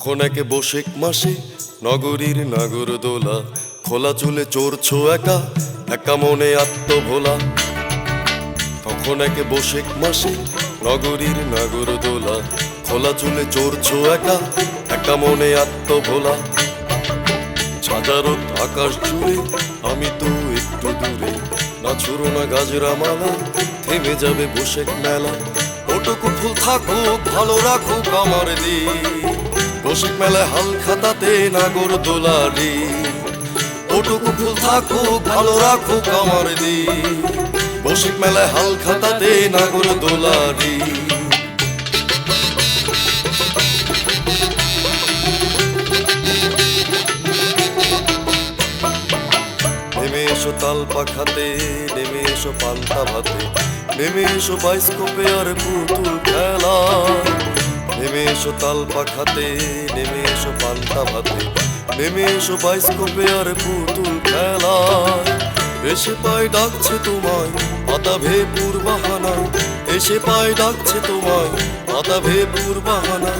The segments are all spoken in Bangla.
তখন একে বসেক মাসে নগরীর নাগর দোলা খোলা চুলে চড়ছো একা একা মনে আত্মভোলা। তখন একে বসেক মাসে নগরীর নাগর দোলা খোলা চুলে চড়ছো একা একা মনে আত্মভোলা। সাজারত আকাশ জুড়ে আমি তো একটু দূরে, না ছুড়ো না গাজরা মালা, থেমে যাবে বসেক মেলা। ওটুকু ফুল থাকুক, ভালো রাখুক আমার দি বসেক মেলায় হাল খাতাতে নাগর দোলারি ওটুকু ফুল থাকুক, ভালো রাখুক আমার দি বসেক মেলায় হাল খাতাতে নাগর দোলারি নেমে এসো তাল পাখাতে, নেমে এসো পান্তা ভাতে, নেমে এসো বাইস্কোপে আর পুতুল খেলা নেমে এসো তাল পাখাতে নেমে এসো পান্তা ভাতে। নেমে এসো বাইস্কোপে আর পুতুল খেলা এসে পায় ডাকছে তোমায়, পাতা ভে পূর্বাহানা এসে পায় ডাকছে তোমায়, পাতা ভে পূর্বাহানা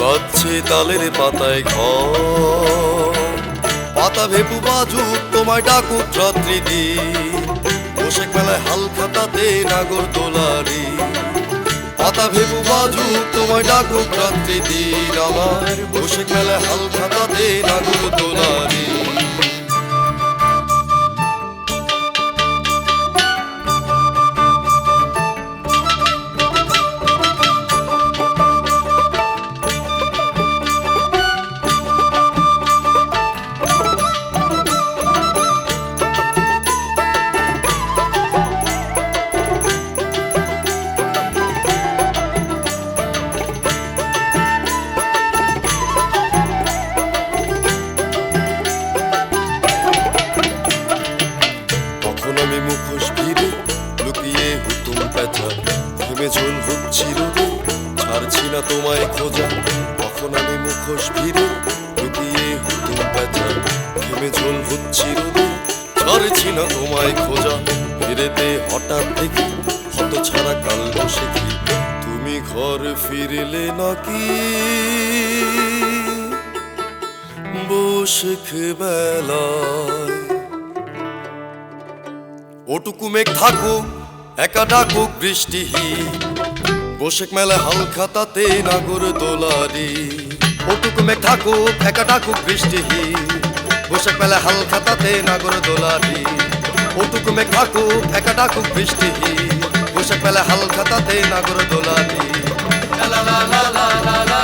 বাজছে তালের পাতায় ঘর। পাতা ভেপু বাজুক, তোমায় ডাকুক রাত্রি দিন। বসে খেলায় হাল খাতাতে নাগর দোলারি পাতা বাজু তোমায় ডাকুক রাত্রি দিন আমার। বসে খেলে হাল ঝোল হচ্ছি রোদে ছাড়ছি না তোমায় খোঁজা। তখন আমি মুখোশ ভিড়ে লুকিয়ে হুতুম পেঁচা। থেমে ঝোল হচ্ছি রোদে ছাড়ছি না তোমায় খোঁজা। ফিরেতে হঠাৎ দেখি, হত ছাড়া কাল বসে কি? তুমি ঘর ফিরলে নাকি? বসে বেলায়। ওটুকু মেঘ থাকুক একা ডাকুক বৃষ্টিহীন। বসেক মেলে হালখা তাতে নাগর দোলারি। ওটুক মে থাকুক একা ডাকুক বৃষ্টিহীন। বসেক মেলে হালখা তাতে নাগর দোলারি। ওটুক মে থাকুক একা ডাকুক বৃষ্টিহীন। বসেক মেলে হালখা তাতে নাগর দোলারি। লা লা লা লা লা